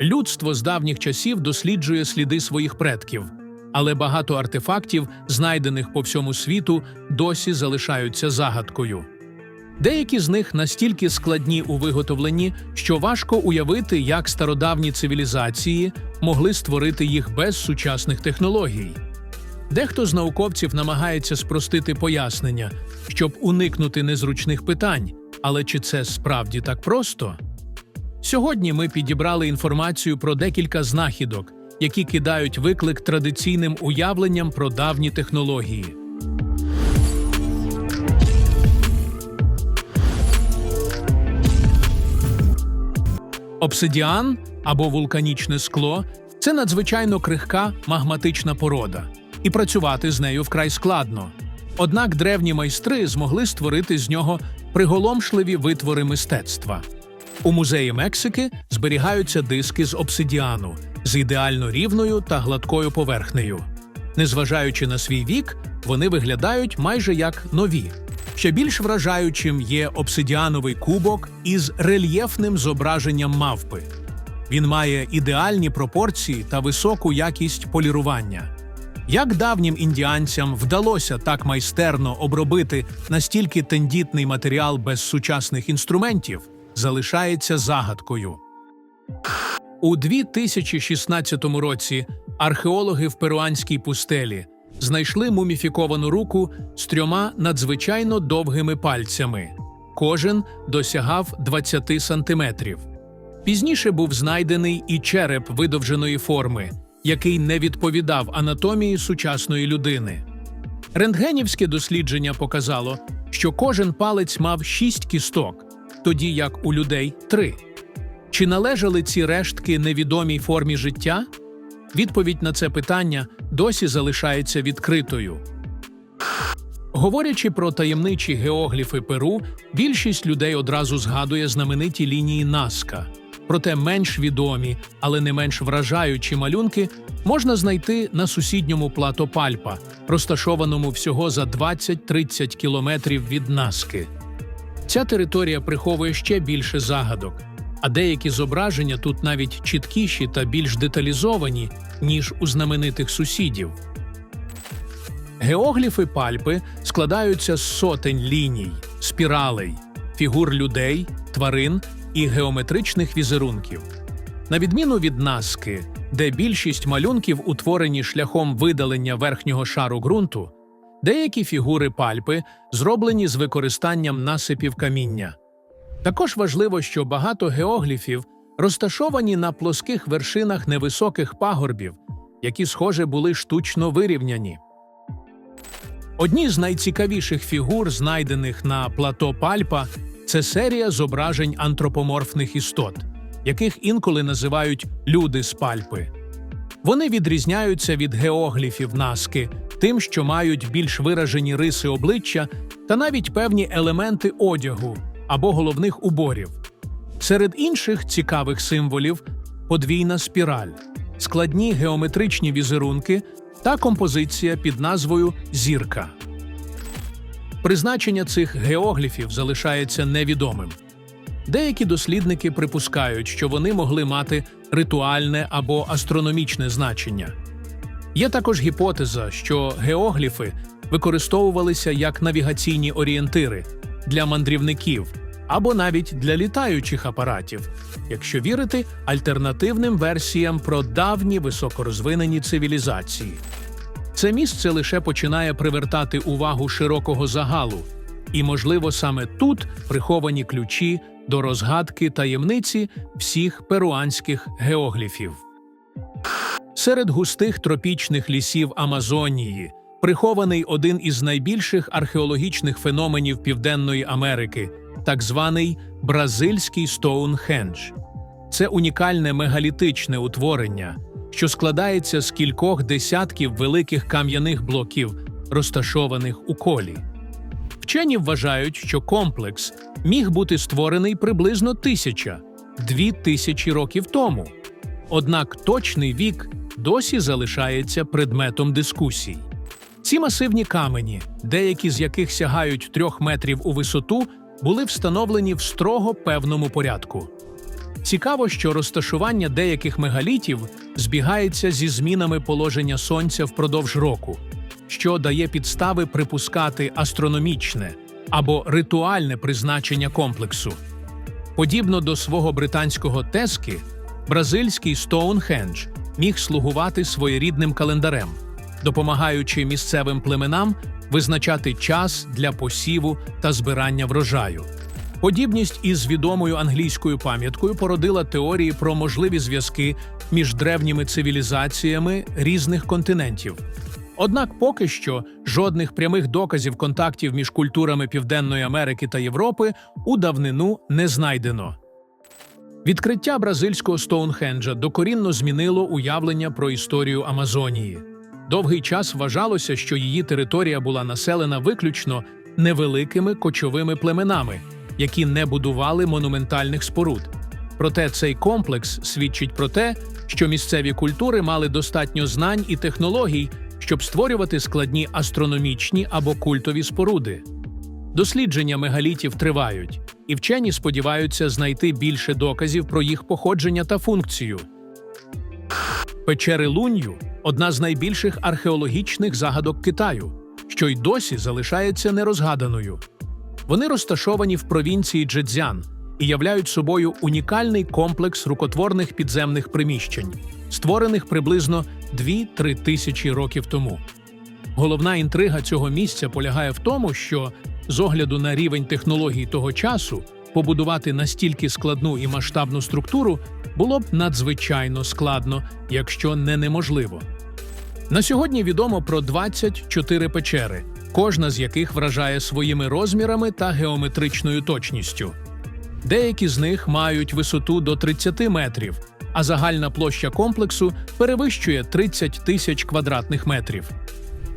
Людство з давніх часів досліджує сліди своїх предків, але багато артефактів, знайдених по всьому світу, досі залишаються загадкою. Деякі з них настільки складні у виготовленні, що важко уявити, як стародавні цивілізації могли створити їх без сучасних технологій. Дехто з науковців намагається спростити пояснення, щоб уникнути незручних питань, але чи це справді так просто? Сьогодні ми підібрали інформацію про декілька знахідок, які кидають виклик традиційним уявленням про давні технології. Обсидіан або вулканічне скло це надзвичайно крихка магматична порода, і працювати з нею вкрай складно. Однак древні майстри змогли створити з нього приголомшливі витвори мистецтва. У музеї Мексики зберігаються диски з обсидіану з ідеально рівною та гладкою поверхнею. Незважаючи на свій вік, вони виглядають майже як нові. Ще більш вражаючим є обсидіановий кубок із рельєфним зображенням мавпи. Він має ідеальні пропорції та високу якість полірування. Як давнім індіанцям вдалося так майстерно обробити настільки тендітний матеріал без сучасних інструментів, залишається загадкою. У 2016 році археологи в перуанській пустелі знайшли муміфіковану руку з трьома надзвичайно довгими пальцями. Кожен досягав 20 сантиметрів. Пізніше був знайдений і череп видовженої форми, який не відповідав анатомії сучасної людини. Рентгенівське дослідження показало, що кожен палець мав шість кісток, тоді як у людей три. Чи належали ці рештки невідомій формі життя? Відповідь на це питання досі залишається відкритою. Говорячи про таємничі геогліфи Перу, більшість людей одразу згадує знамениті лінії Наска. Проте менш відомі, але не менш вражаючі малюнки можна знайти на сусідньому плато Пальпа, розташованому всього за 20-30 кілометрів від Наски. Ця територія приховує ще більше загадок, а деякі зображення тут навіть чіткіші та більш деталізовані, ніж у знаменитих сусідів. Геогліфи пальпи складаються з сотень ліній, спіралей, фігур людей, тварин і геометричних візерунків. На відміну від наски, де більшість малюнків утворені шляхом видалення верхнього шару ґрунту, деякі фігури пальпи зроблені з використанням насипів каміння. Також важливо, що багато геогліфів розташовані на плоских вершинах невисоких пагорбів, які, схоже, були штучно вирівняні. Одні з найцікавіших фігур, знайдених на плато Пальпа, це серія зображень антропоморфних істот, яких інколи називають люди з пальпи. Вони відрізняються від геогліфів наски тим, що мають більш виражені риси обличчя та навіть певні елементи одягу або головних уборів. Серед інших цікавих символів подвійна спіраль, складні геометричні візерунки та композиція під назвою Зірка. Призначення цих геогліфів залишається невідомим. Деякі дослідники припускають, що вони могли мати ритуальне або астрономічне значення. Є також гіпотеза, що геогліфи використовувалися як навігаційні орієнтири для мандрівників або навіть для літаючих апаратів, якщо вірити альтернативним версіям про давні високорозвинені цивілізації. Це місце лише починає привертати увагу широкого загалу, і, можливо, саме тут приховані ключі до розгадки таємниці всіх перуанських геогліфів. Серед густих тропічних лісів Амазонії прихований один із найбільших археологічних феноменів Південної Америки, так званий бразильський Стоунхендж. Це унікальне мегалітичне утворення, що складається з кількох десятків великих кам'яних блоків, розташованих у колі. Вчені вважають, що комплекс міг бути створений приблизно тисяча дві тисячі років тому. Однак точний вік досі залишається предметом дискусій. Ці масивні камені, деякі з яких сягають трьох метрів у висоту, були встановлені в строго певному порядку. Цікаво, що розташування деяких мегалітів збігається зі змінами положення сонця впродовж року, що дає підстави припускати астрономічне або ритуальне призначення комплексу. Подібно до свого британського Тески, бразильський Стоунхендж міг слугувати своєрідним календарем, допомагаючи місцевим племенам визначати час для посіву та збирання врожаю. Подібність із відомою англійською пам'яткою породила теорії про можливі зв'язки між древніми цивілізаціями різних континентів. Однак поки що жодних прямих доказів контактів між культурами Південної Америки та Європи у давнину не знайдено. Відкриття бразильського Стоунхенджа докорінно змінило уявлення про історію Амазонії. Довгий час вважалося, що її територія була населена виключно невеликими кочовими племенами, які не будували монументальних споруд. Проте цей комплекс свідчить про те, що місцеві культури мали достатньо знань і технологій, щоб створювати складні астрономічні або культові споруди. Дослідження мегалітів тривають, і вчені сподіваються знайти більше доказів про їх походження та функцію. Печери Лунью одна з найбільших археологічних загадок Китаю, що й досі залишається нерозгаданою. Вони розташовані в провінції Джедзян і являють собою унікальний комплекс рукотворних підземних приміщень, створених приблизно 2-3 тисячі років тому. Головна інтрига цього місця полягає в тому, що з огляду на рівень технологій того часу побудувати настільки складну і масштабну структуру було б надзвичайно складно, якщо не неможливо. На сьогодні відомо про 24 печери, кожна з яких вражає своїми розмірами та геометричною точністю. Деякі з них мають висоту до 30 метрів, а загальна площа комплексу перевищує 30 тисяч квадратних метрів.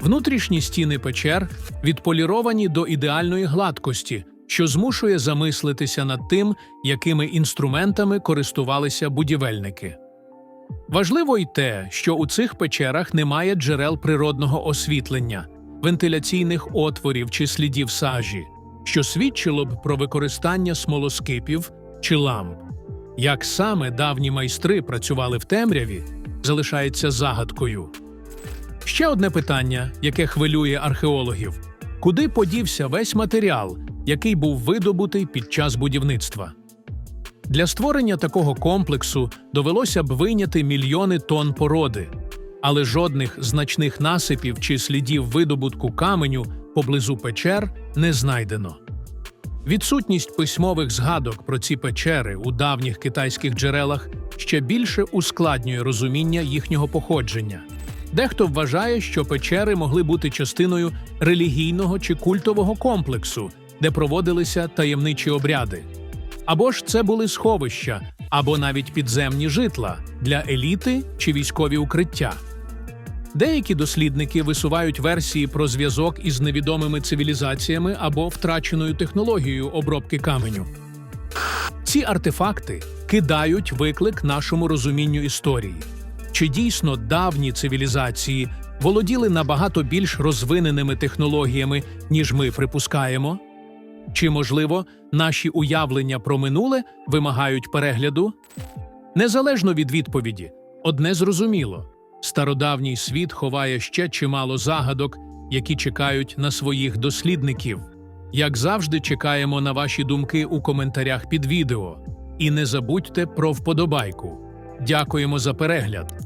Внутрішні стіни печер відполіровані до ідеальної гладкості, що змушує замислитися над тим, якими інструментами користувалися будівельники. Важливо й те, що у цих печерах немає джерел природного освітлення, вентиляційних отворів чи слідів сажі, що свідчило б про використання смолоскипів чи ламп. Як саме давні майстри працювали в темряві, залишається загадкою. Ще одне питання, яке хвилює археологів: куди подівся весь матеріал, який був видобутий під час будівництва? Для створення такого комплексу довелося б вийняти мільйони тонн породи, але жодних значних насипів чи слідів видобутку каменю поблизу печер не знайдено. Відсутність письмових згадок про ці печери у давніх китайських джерелах ще більше ускладнює розуміння їхнього походження. Дехто вважає, що печери могли бути частиною релігійного чи культового комплексу, де проводилися таємничі обряди. Або ж це були сховища, або навіть підземні житла для еліти чи військові укриття. Деякі дослідники висувають версії про зв'язок із невідомими цивілізаціями або втраченою технологією обробки каменю. Ці артефакти кидають виклик нашому розумінню історії. Чи дійсно давні цивілізації володіли набагато більш розвиненими технологіями, ніж ми припускаємо? Чи, можливо, наші уявлення про минуле вимагають перегляду? Незалежно від відповіді, одне зрозуміло стародавній світ ховає ще чимало загадок, які чекають на своїх дослідників. Як завжди, чекаємо на ваші думки у коментарях під відео. І не забудьте про вподобайку. Дякуємо за перегляд.